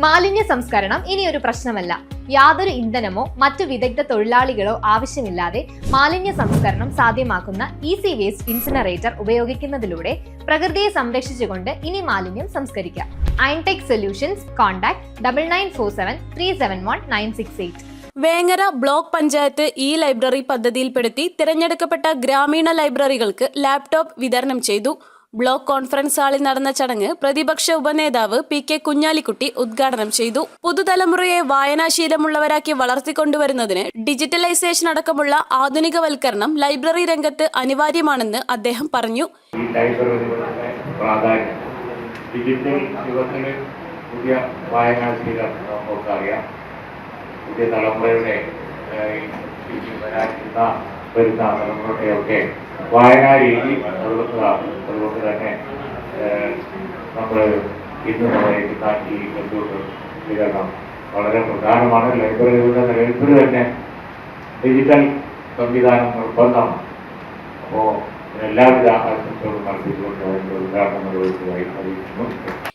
മാലിന്യ സംസ്കരണം ഇനിയൊരു പ്രശ്നമല്ല. യാതൊരു ഇന്ധനമോ മറ്റു വിദഗ്ധ തൊഴിലാളികളോ ആവശ്യമില്ലാതെ മാലിന്യ സംസ്കരണം സാധ്യമാക്കുന്ന ഈസി വേസ്റ്റ് ഇൻസിനറേറ്റർ ഉപയോഗിക്കുന്നതിലൂടെ പ്രകൃതിയെ സംരക്ഷിച്ചുകൊണ്ട് ഇനി മാലിന്യം സംസ്കരിക്കാം. ഐൻടെക് solutions contact double nine four seven three seven one nine six eight Vengara block panchayat E library പദ്ധതിയിൽപ്പെടുത്തി തിരഞ്ഞെടുക്കപ്പെട്ട ഗ്രാമീണ ലൈബ്രറികൾക്ക് ലാപ്ടോപ്പ് വിതരണം ചെയ്തു. ബ്ലോക്ക് കോൺഫറൻസ് ഹാളിൽ നടന്ന ചടങ്ങ് പ്രതിപക്ഷ ഉപനേതാവ് പി കെ കുഞ്ഞാലിക്കുട്ടി ഉദ്ഘാടനം ചെയ്തു. പുതുതലമുറയെ വായനാശീലമുള്ളവരാക്കി വളർത്തിക്കൊണ്ടുവരുന്നതിന് ഡിജിറ്റലൈസേഷൻ അടക്കമുള്ള ആധുനികവൽക്കരണം ലൈബ്രറി രംഗത്ത് അനിവാര്യമാണെന്ന് അദ്ദേഹം പറഞ്ഞു. വരുന്ന തലമുറയുടെയൊക്കെ വായനാ രീതി അതുകൊണ്ടാണ് അതുകൊണ്ട് തന്നെ നമ്മൾ ഇന്ന് ഈ കമ്പ്യൂട്ടർ വിതരണം വളരെ പ്രധാനമാണ്. ലൈബ്രറികളുടെ നിലനിൽപ്പിൽ തന്നെ ഡിജിറ്റൽ സംവിധാനം നിർബന്ധമാണ് അപ്പോൾ എല്ലാവിധ ആശംസകളും അർപ്പിച്ചുകൊണ്ട് അതിന്റെ ഉദ്ഘാടനം നിർവഹിച്ചതായി അറിയിക്കുന്നു.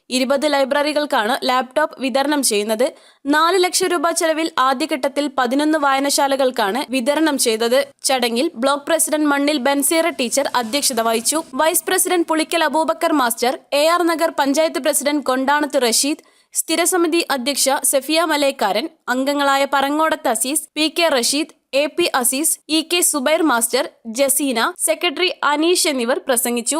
ഇരുപത് ലൈബ്രറികൾക്കാണ് ലാപ്ടോപ്പ് വിതരണം ചെയ്യുന്നത്. നാല് ലക്ഷം രൂപ ചെലവിൽ ആദ്യഘട്ടത്തിൽ പതിനൊന്ന് വായനശാലകൾക്കാണ് വിതരണം ചെയ്തത്. ചടങ്ങിൽ ബ്ലോക്ക് പ്രസിഡന്റ് മണ്ണിൽ ബൻസീറ ടീച്ചർ അധ്യക്ഷത വഹിച്ചു. Vice president Pulikkal Abubakar master A R Nagar panchayat president Kondanath Rasheed സ്ഥിരസമിതി അധ്യക്ഷ സെഫിയ മലേക്കാരൻ അംഗങ്ങളായ Parangodath Azeez P K Rasheed A P Azeez E K Zubair master Jaseena secretary Aneesh എന്നിവർ പ്രസംഗിച്ചു.